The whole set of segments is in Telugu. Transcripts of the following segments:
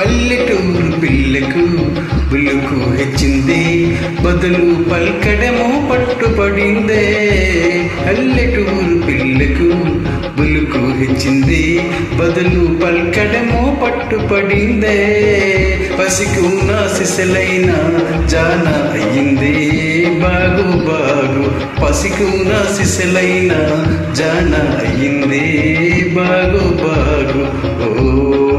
పల్లెటూరు పిల్లకు బులుకు హెచ్చింది. బదులు పల్కడము పట్టుపడిందే. పల్లెటూరు పిల్లకు బులుకు హెచ్చింది. బదులు పల్కడము పట్టుపడిందే. పసికు ఉన్న సిసలైన జాన అయ్యింది. బాగు బాగు పసికు ఉన్న సిసలైన జాన అయ్యింది. బాగు బాగు ఓ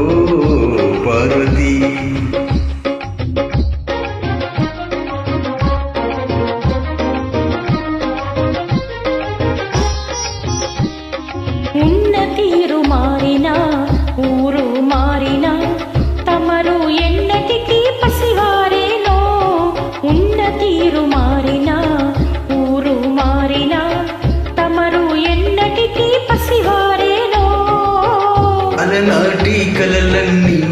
కలలన్నీ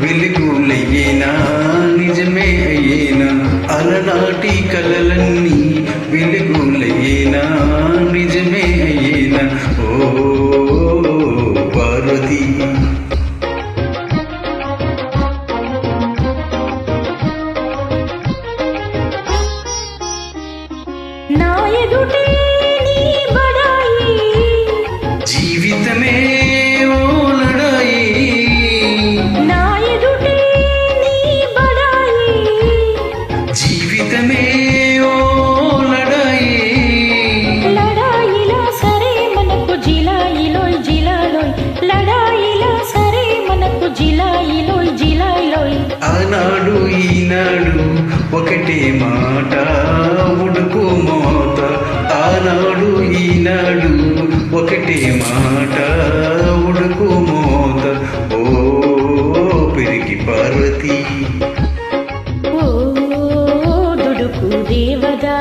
వెలుగులయ్యేనా? నిజమే అయ్యేనా? అలనా ఒకటి మాట ఉడుకు మోత ఆనాడు ఈనాడు ఒకటి మాట ఉడుకు మోత ఓ పెరిగి పార్వతి. ఓ దుడుకు దేవదా